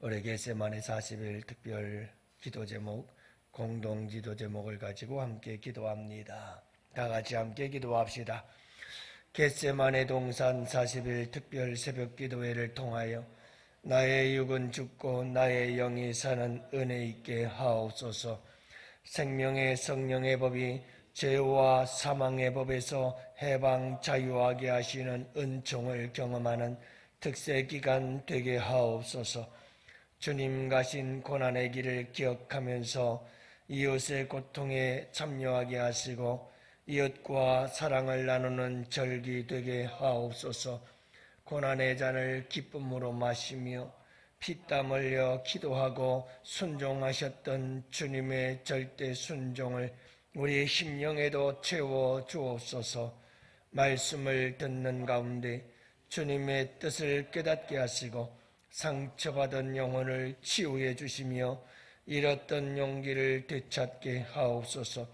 올해 겟세만의 40일 특별 기도 제목, 공동 기도 제목을 가지고 함께 기도합니다. 다 같이 함께 기도합시다. 겟세만의 동산 40일 특별 새벽 기도회를 통하여 나의 육은 죽고 나의 영이 사는 은혜 있게 하옵소서. 생명의 성령의 법이 죄와 사망의 법에서 해방 자유하게 하시는 은총을 경험하는 특세 기간 되게 하옵소서. 주님 가신 고난의 길을 기억하면서 이웃의 고통에 참여하게 하시고 이웃과 사랑을 나누는 절기 되게 하옵소서. 고난의 잔을 기쁨으로 마시며 피땀 흘려 기도하고 순종하셨던 주님의 절대 순종을 우리 심령에도 채워 주옵소서. 말씀을 듣는 가운데 주님의 뜻을 깨닫게 하시고 상처받은 영혼을 치유해 주시며 잃었던 용기를 되찾게 하옵소서.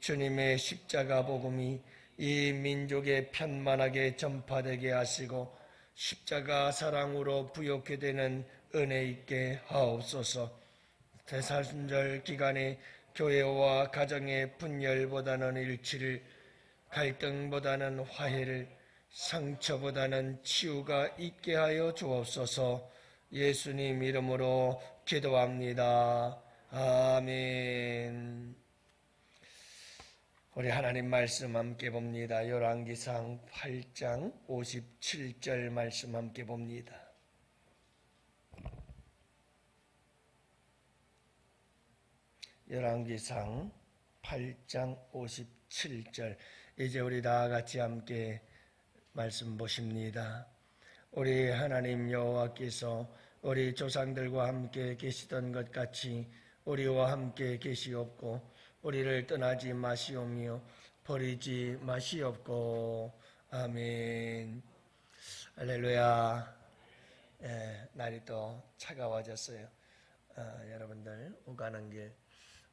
주님의 십자가 복음이 이 민족에 편만하게 전파되게 하시고 십자가 사랑으로 부욕해 되는 은혜 있게 하옵소서. 대사순절 기간에 교회와 가정의 분열보다는 일치를 갈등보다는 화해를 상처보다는 치유가 있게 하여 주옵소서. 예수님 이름으로 기도합니다. 아멘. 우리 하나님 말씀 함께 봅니다. 열왕기상 8장 57절 말씀 함께 봅니다. 열왕기상 8장 57절 이제 우리 다 같이 함께 말씀 보십니다. 우리 하나님 여호와께서 우리 조상들과 함께 계시던 것 같이 우리와 함께 계시옵고 우리를 떠나지 마시오며 버리지 마시옵고. 아멘. 할렐루야. 예, 날이 또 차가워졌어요. 아, 여러분들 오가는 길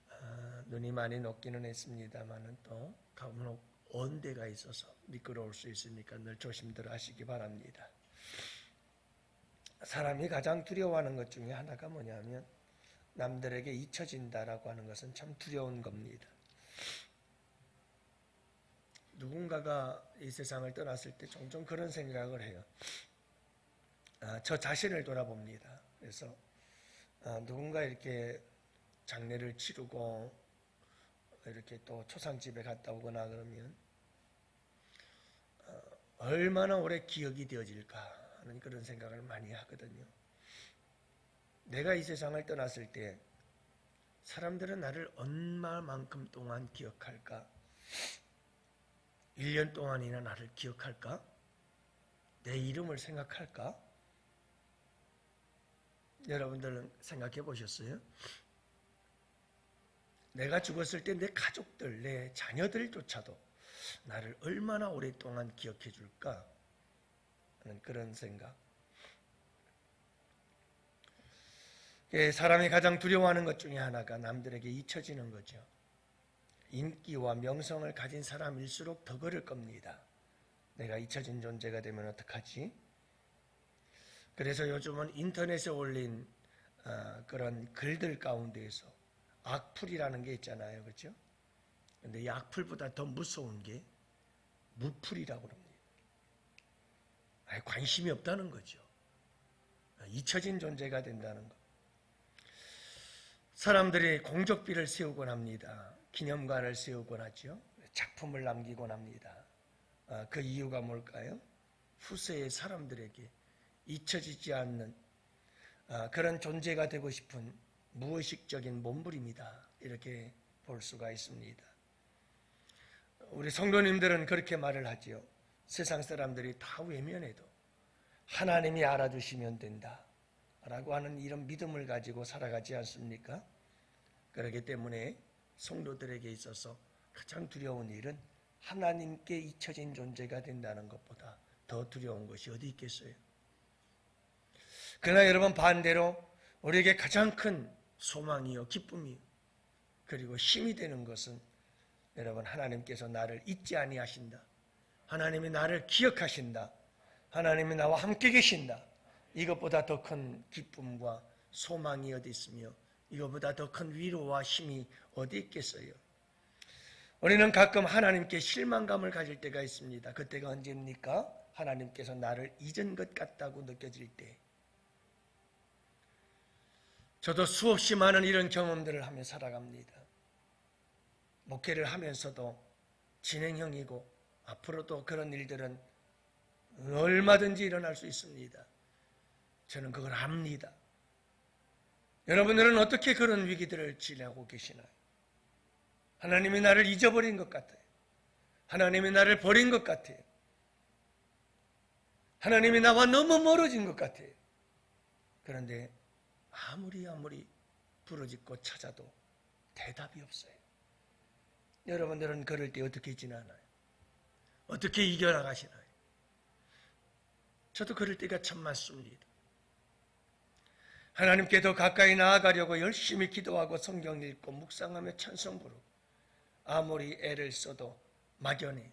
아, 눈이 많이 녹기는 했습니다만은 또 가문옥 온대가 있어서 미끄러울 수 있으니까 늘 조심들 하시기 바랍니다 사람이 가장 두려워하는 것 중에 하나가 뭐냐면 남들에게 잊혀진다라고 하는 것은 참 두려운 겁니다. 누군가가 이 세상을 떠났을 때 종종 그런 생각을 해요. 아, 저 자신을 돌아봅니다. 그래서 아, 누군가 이렇게 장례를 치르고 이렇게 또 초상집에 갔다 오거나 그러면 어, 얼마나 오래 기억이 되어질까 하는 그런 생각을 많이 하거든요. 내가 이 세상을 떠났을 때 사람들은 나를 얼마만큼 동안 기억할까? 1년 동안이나 나를 기억할까? 내 이름을 생각할까? 여러분들은 생각해 보셨어요? 내가 죽었을 때 내 가족들, 내 자녀들조차도 나를 얼마나 오랫동안 기억해 줄까? 하는 그런 생각. 예, 사람이 가장 두려워하는 것 중에 하나가 남들에게 잊혀지는 거죠. 인기와 명성을 가진 사람일수록 더 그럴 겁니다. 내가 잊혀진 존재가 되면 어떡하지? 그래서 요즘은 인터넷에 올린 어, 그런 글들 가운데에서 악플이라는 게 있잖아요. 그렇죠? 근데 이 악플보다 더 무서운 게 무플이라고 그럽니다. 아예 관심이 없다는 거죠. 잊혀진 존재가 된다는 거. 사람들이 공적비를 세우곤 합니다. 기념관을 세우곤 하죠. 작품을 남기곤 합니다. 아, 그 이유가 뭘까요? 후세의 사람들에게 잊혀지지 않는 아, 그런 존재가 되고 싶은 무의식적인 몸부림이다. 이렇게 볼 수가 있습니다. 우리 성도님들은 그렇게 말을 하지요. 세상 사람들이 다 외면해도 하나님이 알아주시면 된다. 라고 하는 이런 믿음을 가지고 살아가지 않습니까? 그렇기 때문에 성도들에게 있어서 가장 두려운 일은 하나님께 잊혀진 존재가 된다는 것보다 더 두려운 것이 어디 있겠어요? 그러나 여러분 반대로 우리에게 가장 큰 소망이요, 기쁨이요, 그리고 힘이 되는 것은 여러분 하나님께서 나를 잊지 아니하신다. 하나님이 나를 기억하신다. 하나님이 나와 함께 계신다. 이것보다 더 큰 기쁨과 소망이 어디 있으며 이것보다 더 큰 위로와 힘이 어디 있겠어요? 우리는 가끔 하나님께 실망감을 가질 때가 있습니다. 그때가 언제입니까? 하나님께서 나를 잊은 것 같다고 느껴질 때. 저도 수없이 많은 이런 경험들을 하며 살아갑니다. 목회를 하면서도 진행형이고 앞으로도 그런 일들은 얼마든지 일어날 수 있습니다. 저는 그걸 압니다. 여러분들은 어떻게 그런 위기들을 지내고 계시나요? 하나님이 나를 잊어버린 것 같아요. 하나님이 나를 버린 것 같아요. 하나님이 나와 너무 멀어진 것 같아요. 그런데 아무리 아무리 부르짖고 찾아도 대답이 없어요. 여러분들은 그럴 때 어떻게 지나나요? 어떻게 이겨나가시나요? 저도 그럴 때가 참 많습니다. 하나님께 더 가까이 나아가려고 열심히 기도하고 성경 읽고 묵상하며 찬송 부르고 아무리 애를 써도 막연해요.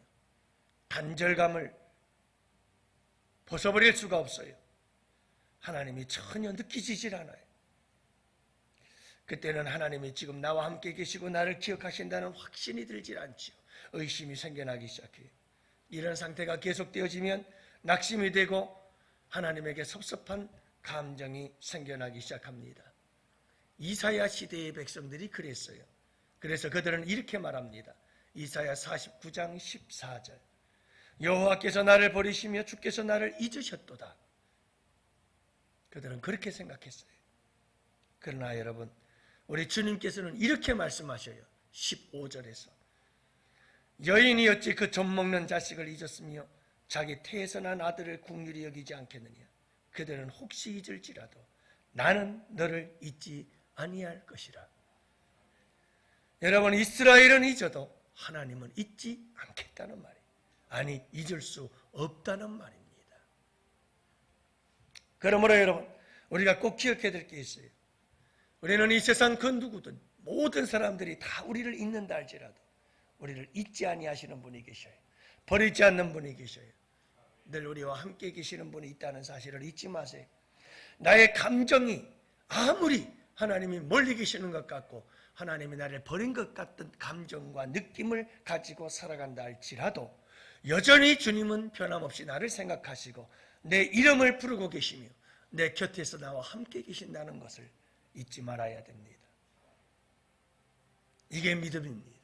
단절감을 벗어버릴 수가 없어요. 하나님이 전혀 느끼지질 않아요. 그때는 하나님이 지금 나와 함께 계시고 나를 기억하신다는 확신이 들질 않지요. 의심이 생겨나기 시작해요. 이런 상태가 계속되어지면 낙심이 되고 하나님에게 섭섭한 감정이 생겨나기 시작합니다. 이사야 시대의 백성들이 그랬어요. 그래서 그들은 이렇게 말합니다. 이사야 49장 14절. 여호와께서 나를 버리시며 주께서 나를 잊으셨도다. 그들은 그렇게 생각했어요. 그러나 여러분, 우리 주님께서는 이렇게 말씀하셔요. 15절에서. 여인이 어찌 그 젖 먹는 자식을 잊었으며 자기 태에서 난 아들을 궁휼히 여기지 않겠느냐. 그들은 혹시 잊을지라도 나는 너를 잊지 아니할 것이라. 여러분 이스라엘은 잊어도 하나님은 잊지 않겠다는 말이에요. 아니 잊을 수 없다는 말입니다. 그러므로 여러분 우리가 꼭 기억해야 될 게 있어요. 우리는 이 세상 그 누구든 모든 사람들이 다 우리를 잊는다 할지라도 우리를 잊지 아니하시는 분이 계셔요. 버리지 않는 분이 계셔요. 늘 우리와 함께 계시는 분이 있다는 사실을 잊지 마세요. 나의 감정이 아무리 하나님이 멀리 계시는 것 같고 하나님이 나를 버린 것 같은 감정과 느낌을 가지고 살아간다 할지라도 여전히 주님은 변함없이 나를 생각하시고 내 이름을 부르고 계시며 내 곁에서 나와 함께 계신다는 것을 잊지 말아야 됩니다. 이게 믿음입니다.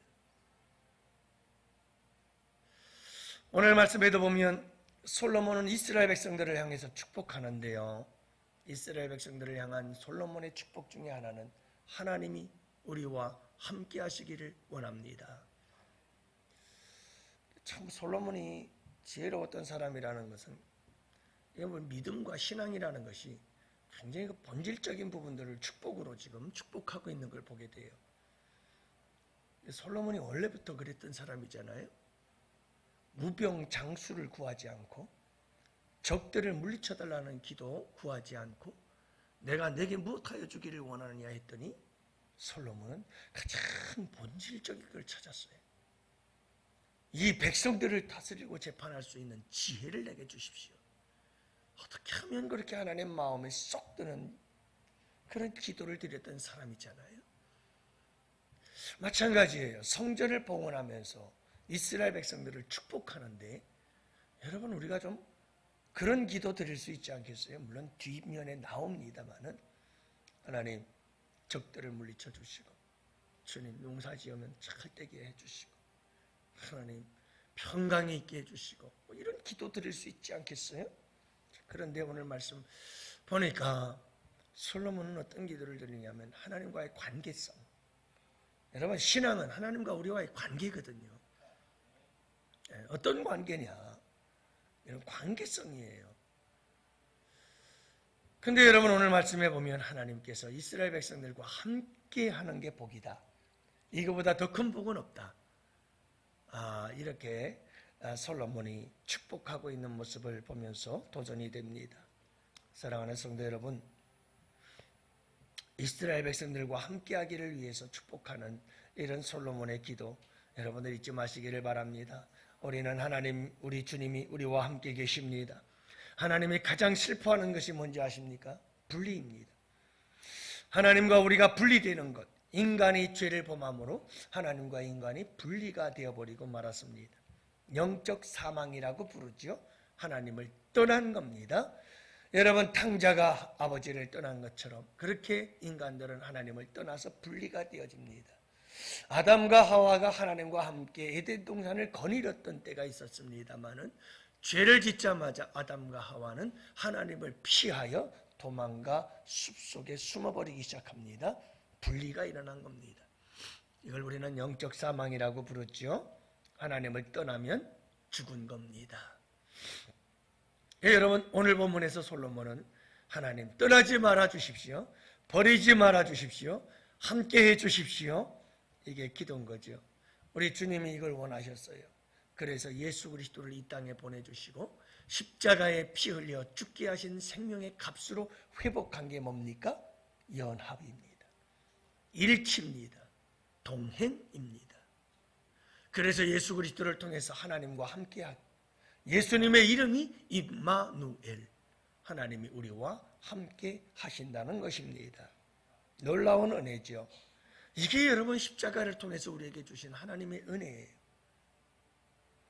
오늘 말씀에도 보면 솔로몬은 이스라엘 백성들을 향해서 축복하는데요. 이스라엘 백성들을 향한 솔로몬의 축복 중에 하나는 하나님이 우리와 함께 하시기를 원합니다. 참 솔로몬이 지혜로웠던 사람이라는 것은 이게 뭐 믿음과 신앙이라는 것이 굉장히 그 본질적인 부분들을 축복으로 지금 축복하고 있는 걸 보게 돼요. 솔로몬이 원래부터 그랬던 사람이잖아요. 무병 장수를 구하지 않고 적들을 물리쳐달라는 기도 구하지 않고 내가 내게 무엇하여 주기를 원하느냐 했더니 솔로몬은 가장 본질적인 걸 찾았어요. 이 백성들을 다스리고 재판할 수 있는 지혜를 내게 주십시오. 어떻게 하면 그렇게 하나님 마음에 쏙 드는 그런 기도를 드렸던 사람이잖아요. 마찬가지예요. 성전을 봉헌하면서 이스라엘 백성들을 축복하는데 여러분 우리가 좀 그런 기도 드릴 수 있지 않겠어요? 물론 뒷면에 나옵니다만은 하나님 적들을 물리쳐 주시고 주님 농사 지으면 잘 되게 해 주시고 하나님 평강이 있게 해 주시고 뭐 이런 기도 드릴 수 있지 않겠어요? 그런데 오늘 말씀 보니까 솔로몬은 어떤 기도를 드리냐면 하나님과의 관계성. 여러분 신앙은 하나님과 우리와의 관계거든요. 예, 어떤 관계냐? 이런 관계성이에요. 근데 여러분 오늘 말씀해 보면 하나님께서 이스라엘 백성들과 함께 하는 게 복이다. 이거보다 더 큰 복은 없다. 아, 이렇게 아, 솔로몬이 축복하고 있는 모습을 보면서 도전이 됩니다. 사랑하는 성도 여러분, 이스라엘 백성들과 함께 하기를 위해서 축복하는 이런 솔로몬의 기도 여러분들 잊지 마시기를 바랍니다. 우리는 하나님, 우리 주님이 우리와 함께 계십니다. 하나님이 가장 슬퍼하는 것이 뭔지 아십니까? 분리입니다. 하나님과 우리가 분리되는 것. 인간이 죄를 범함으로 하나님과 인간이 분리가 되어버리고 말았습니다. 영적 사망이라고 부르죠. 하나님을 떠난 겁니다. 여러분 탕자가 아버지를 떠난 것처럼 그렇게 인간들은 하나님을 떠나서 분리가 되어집니다. 아담과 하와가 하나님과 함께 에덴 동산을 거닐었던 때가 있었습니다마는 죄를 짓자마자 아담과 하와는 하나님을 피하여 도망가 숲속에 숨어버리기 시작합니다. 분리가 일어난 겁니다. 이걸 우리는 영적 사망이라고 부르죠. 하나님을 떠나면 죽은 겁니다. 예, 여러분 오늘 본문에서 솔로몬은 하나님 떠나지 말아 주십시오. 버리지 말아 주십시오. 함께 해 주십시오. 이게 기도인 거죠. 우리 주님이 이걸 원하셨어요. 그래서 예수 그리스도를 이 땅에 보내주시고 십자가에 피 흘려 죽게 하신 생명의 값으로 회복한 게 뭡니까? 연합입니다. 일치입니다. 동행입니다. 그래서 예수 그리스도를 통해서 하나님과 함께하고 예수님의 이름이 임마누엘 하나님이 우리와 함께 하신다는 것입니다. 놀라운 은혜죠. 이게 여러분 십자가를 통해서 우리에게 주신 하나님의 은혜예요.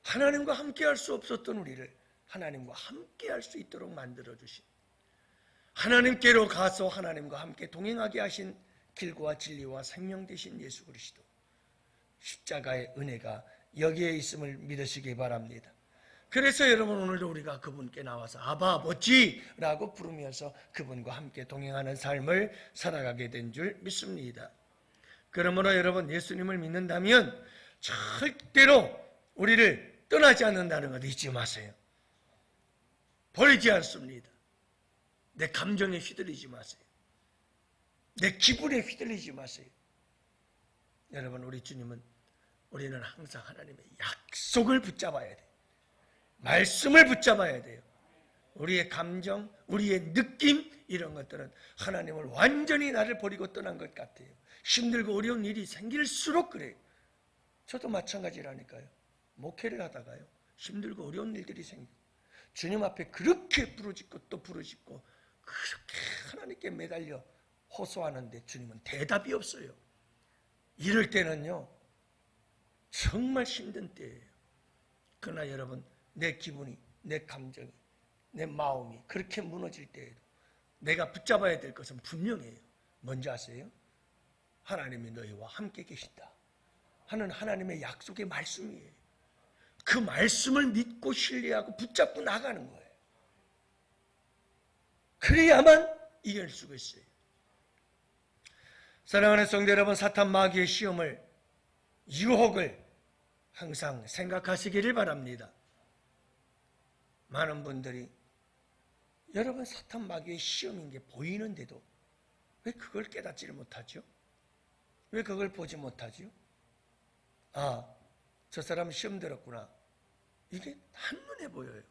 하나님과 함께 할 수 없었던 우리를 하나님과 함께 할 수 있도록 만들어 주신 하나님께로 가서 하나님과 함께 동행하게 하신 길과 진리와 생명 되신 예수 그리스도 십자가의 은혜가 여기에 있음을 믿으시기 바랍니다. 그래서 여러분 오늘도 우리가 그분께 나와서 아바 아버지라고 부르면서 그분과 함께 동행하는 삶을 살아가게 된 줄 믿습니다. 그러므로 여러분 예수님을 믿는다면 절대로 우리를 떠나지 않는다는 것 잊지 마세요. 버리지 않습니다. 내 감정에 휘둘리지 마세요. 내 기분에 휘둘리지 마세요. 여러분 우리 주님은 우리는 항상 하나님의 약속을 붙잡아야 돼요. 말씀을 붙잡아야 돼요. 우리의 감정, 우리의 느낌 이런 것들은 하나님을 완전히 나를 버리고 떠난 것 같아요. 힘들고 어려운 일이 생길수록 그래요. 저도 마찬가지라니까요. 목회를 하다가요. 힘들고 어려운 일들이 생겨. 주님 앞에 그렇게 부르짖고 또 부르짖고 그렇게 하나님께 매달려 호소하는데 주님은 대답이 없어요. 이럴 때는요. 정말 힘든 때예요. 그러나 여러분 내 기분이 내 감정이 내 마음이 그렇게 무너질 때에도 내가 붙잡아야 될 것은 분명해요. 뭔지 아세요? 하나님이 너희와 함께 계신다. 하는 하나님의 약속의 말씀이에요. 그 말씀을 믿고 신뢰하고 붙잡고 나가는 거예요. 그래야만 이길 수가 있어요. 사랑하는 성도 여러분, 사탄 마귀의 시험을, 유혹을 항상 생각하시기를 바랍니다. 많은 분들이 여러분 사탄 마귀의 시험인 게 보이는데도 왜 그걸 깨닫지를 못하죠? 왜 그걸 보지 못하죠? 아, 저 사람 시험 들었구나. 이게 한눈에 보여요.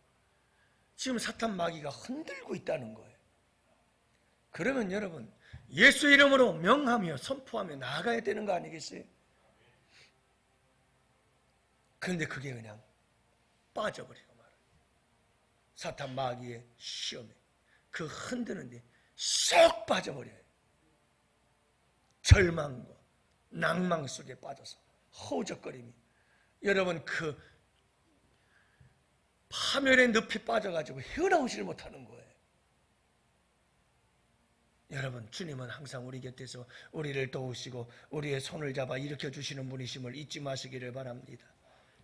지금 사탄 마귀가 흔들고 있다는 거예요. 그러면 여러분, 예수 이름으로 명하며 선포하며 나아가야 되는 거 아니겠어요? 그런데 그게 그냥 빠져버리고 말아요. 사탄 마귀의 시험에 그 흔드는데 쏙 빠져버려요. 절망과 낭망 속에 빠져서 허우적거림이 여러분 그 파멸의 늪이 빠져가지고 헤어나오지를 못하는 거예요. 여러분 주님은 항상 우리 곁에서 우리를 도우시고 우리의 손을 잡아 일으켜 주시는 분이심을 잊지 마시기를 바랍니다.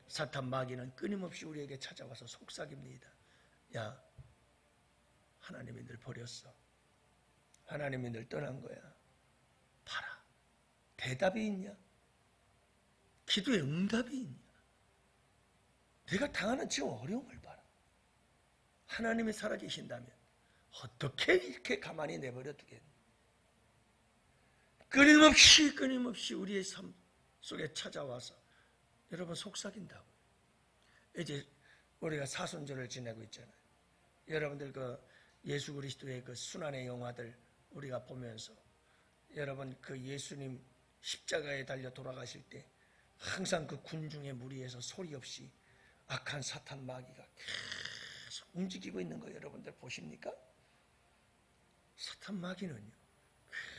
사탄 마귀는 끊임없이 우리에게 찾아와서 속삭입니다. 야 하나님이 늘 버렸어. 하나님이 늘 떠난 거야. 봐라. 대답이 있냐? 기도에 응답이 있냐? 내가 당하는 지금 어려움을 봐라. 하나님이 살아계신다면 어떻게 이렇게 가만히 내버려 두겠니? 끊임없이 끊임없이 우리의 삶 속에 찾아와서 여러분 속삭인다고. 이제 우리가 사순절을 지내고 있잖아요. 여러분들 그 예수 그리스도의 그 순환의 영화들 우리가 보면서 여러분 그 예수님 십자가에 달려 돌아가실 때 항상 그 군중의 무리에서 소리 없이 악한 사탄 마귀가 계속 움직이고 있는 거 여러분들 보십니까? 사탄 마귀는요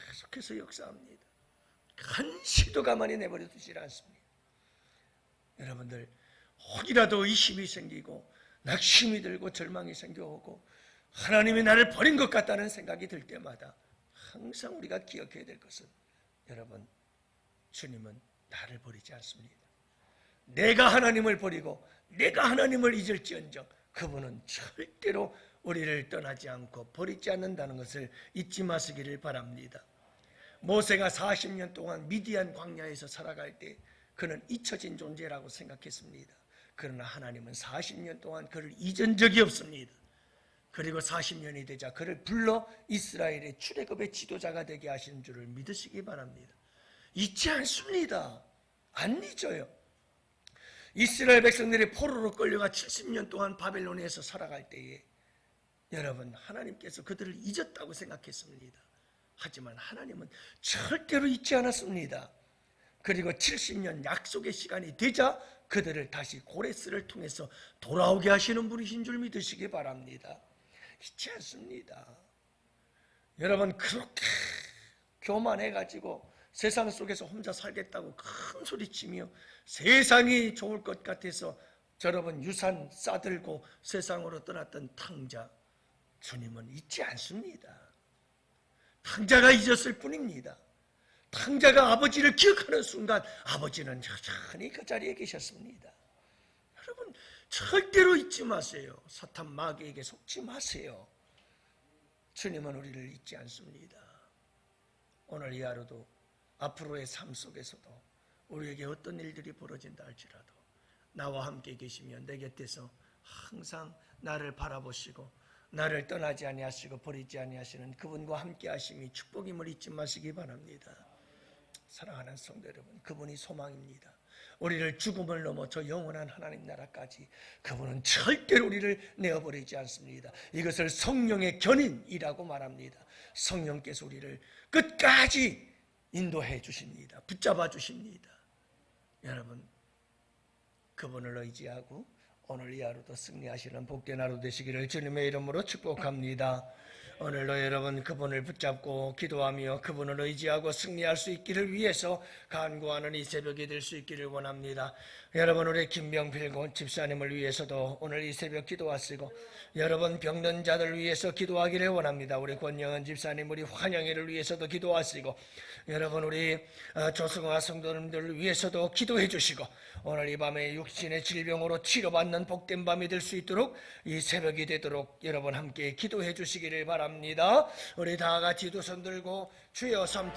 계속해서 역사합니다. 한 시도 가만히 내버려 두질 않습니다. 여러분들 혹이라도 의심이 생기고 낙심이 들고 절망이 생겨오고 하나님이 나를 버린 것 같다는 생각이 들 때마다 항상 우리가 기억해야 될 것은 여러분 주님은 나를 버리지 않습니다. 내가 하나님을 버리고 내가 하나님을 잊을지언정 그분은 절대로 우리를 떠나지 않고 버리지 않는다는 것을 잊지 마시기를 바랍니다. 모세가 40년 동안 미디안 광야에서 살아갈 때 그는 잊혀진 존재라고 생각했습니다. 그러나 하나님은 40년 동안 그를 잊은 적이 없습니다. 그리고 40년이 되자 그를 불러 이스라엘의 출애굽의 지도자가 되게 하신 줄을 믿으시기 바랍니다. 잊지 않습니다. 안 잊어요. 이스라엘 백성들이 포로로 끌려가 70년 동안 바벨론에서 살아갈 때에 여러분 하나님께서 그들을 잊었다고 생각했습니다. 하지만 하나님은 절대로 잊지 않았습니다. 그리고 70년 약속의 시간이 되자 그들을 다시 고레스를 통해서 돌아오게 하시는 분이신 줄 믿으시기 바랍니다. 잊지 않습니다. 여러분 그렇게 교만해가지고 세상 속에서 혼자 살겠다고 큰 소리치며 세상이 좋을 것 같아서 여러분 유산 싸들고 세상으로 떠났던 탕자 주님은 잊지 않습니다. 탕자가 잊었을 뿐입니다. 탕자가 아버지를 기억하는 순간 아버지는 여전히 그 자리에 계셨습니다. 여러분 절대로 잊지 마세요. 사탄 마귀에게 속지 마세요. 주님은 우리를 잊지 않습니다. 오늘 이 하루도 앞으로의 삶 속에서도 우리에게 어떤 일들이 벌어진다 할지라도 나와 함께 계시면 내 곁에서 항상 나를 바라보시고 나를 떠나지 아니하시고 버리지 아니하시는 그분과 함께 하심이 축복임을 잊지 마시기 바랍니다. 사랑하는 성도 여러분, 그분이 소망입니다. 우리를 죽음을 넘어 저 영원한 하나님 나라까지 그분은 절대로 우리를 내어버리지 않습니다. 이것을 성령의 견인이라고 말합니다. 성령께서 우리를 끝까지 인도해 주십니다. 붙잡아 주십니다. 여러분, 그분을 의지하고 오늘 이 하루도 승리하시는 복된 하루 되시기를 주님의 이름으로 축복합니다. 오늘도 여러분 그분을 붙잡고 기도하며 그분을 의지하고 승리할 수 있기를 위해서 간구하는 이 새벽이 될 수 있기를 원합니다. 여러분 우리 김병필 집사님을 위해서도 오늘 이 새벽 기도하시고 여러분 병든 자들 위해서 기도하기를 원합니다. 우리 권영은 집사님 우리 환영이를 위해서도 기도하시고 여러분 우리 어, 조승화 성도님들을 위해서도 기도해 주시고 오늘 이 밤에 육신의 질병으로 치료받는 복된 밤이 될 수 있도록 이 새벽이 되도록 여러분 함께 기도해 주시기를 바랍니다. 우리 다 같이 두 손 들고 주여 삼